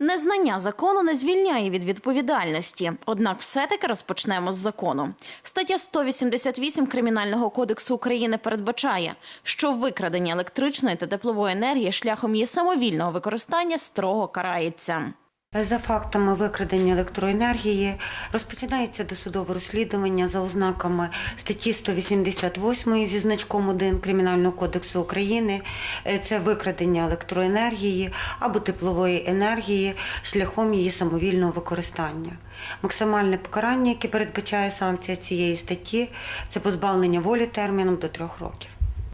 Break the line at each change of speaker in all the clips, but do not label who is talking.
Незнання закону не звільняє від відповідальності. Однак все-таки розпочнемо з закону. Стаття 188 Кримінального кодексу України передбачає, що викрадення електричної та теплової енергії шляхом її самовільного використання строго карається.
За фактами викрадення електроенергії розпочинається досудове розслідування за ознаками статті 188 зі значком 1 Кримінального кодексу України. Е, Це викрадення електроенергії або теплової енергії шляхом її самовільного використання. Максимальне покарання, яке передбачає санкція цієї статті, це позбавлення волі терміном до трьох років.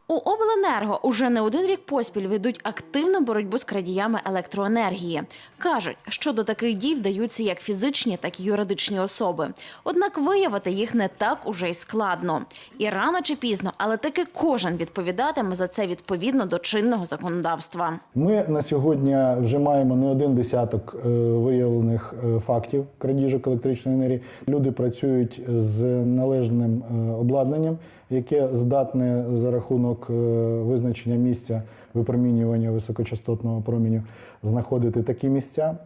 У обленерго уже не один рік поспіль ведуть активну боротьбу з крадіями електроенергії. кажуть, що до таких дій вдаються як фізичні, так і юридичні особи. Однак виявити їх не так уже й складно. І рано чи пізно, але таки кожен відповідатиме за це відповідно до чинного законодавства.
Ми на сьогодні вже маємо не один десяток е, виявлених е, фактів крадіжок електричної енергії. Люди працюють з належним е, обладнанням, яке здатне за рахунок е, визначення місця випромінювання високочастотного проміню знаходити такі місця.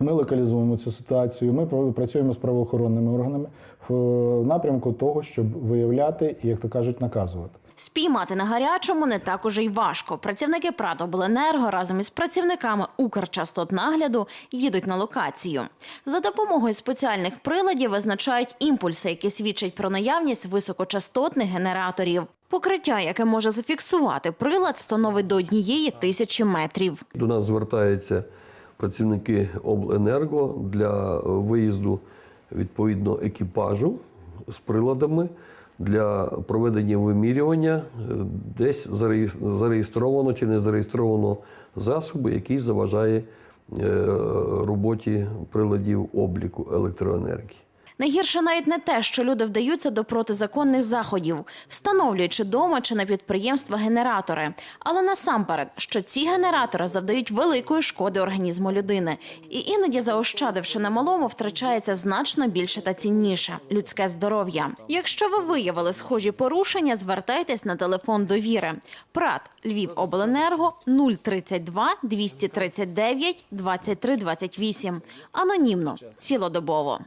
Ми локалізуємо цю ситуацію. Ми пра- працюємо з правоохоронними органами в е, напрямку того, щоб виявляти і, як то кажуть, наказувати.
Спіймати на гарячому не так уже й важко. Працівники ПРАТ Обленерго разом із працівниками Укрчастотнагляду їдуть на локацію. За допомогою спеціальних приладів визначають імпульси, які свідчать про наявність високочастотних генераторів. Покриття, яке може зафіксувати прилад, становить до однієї тисячі метрів.
До нас звертаються працівники обленерго для виїзду відповідно екіпажу з приладами для проведення вимірювання десь зареєс- зареєстровано чи не зареєстровано засоби, який заважає е, роботі приладів обліку електроенергії.
Найгірше навіть не те, що люди вдаються до протизаконних заходів, встановлюючи дома чи на підприємства генератори. Але насамперед, що ці генератори завдають великої шкоди організму людини, і іноді, заощадивши на малому, втрачається значно більше та цінніше людське здоров'я. Якщо ви виявили схожі порушення, звертайтесь на телефон довіри. ПРАТ Львів Обленерго 032 239 23 28. Анонімно, цілодобово.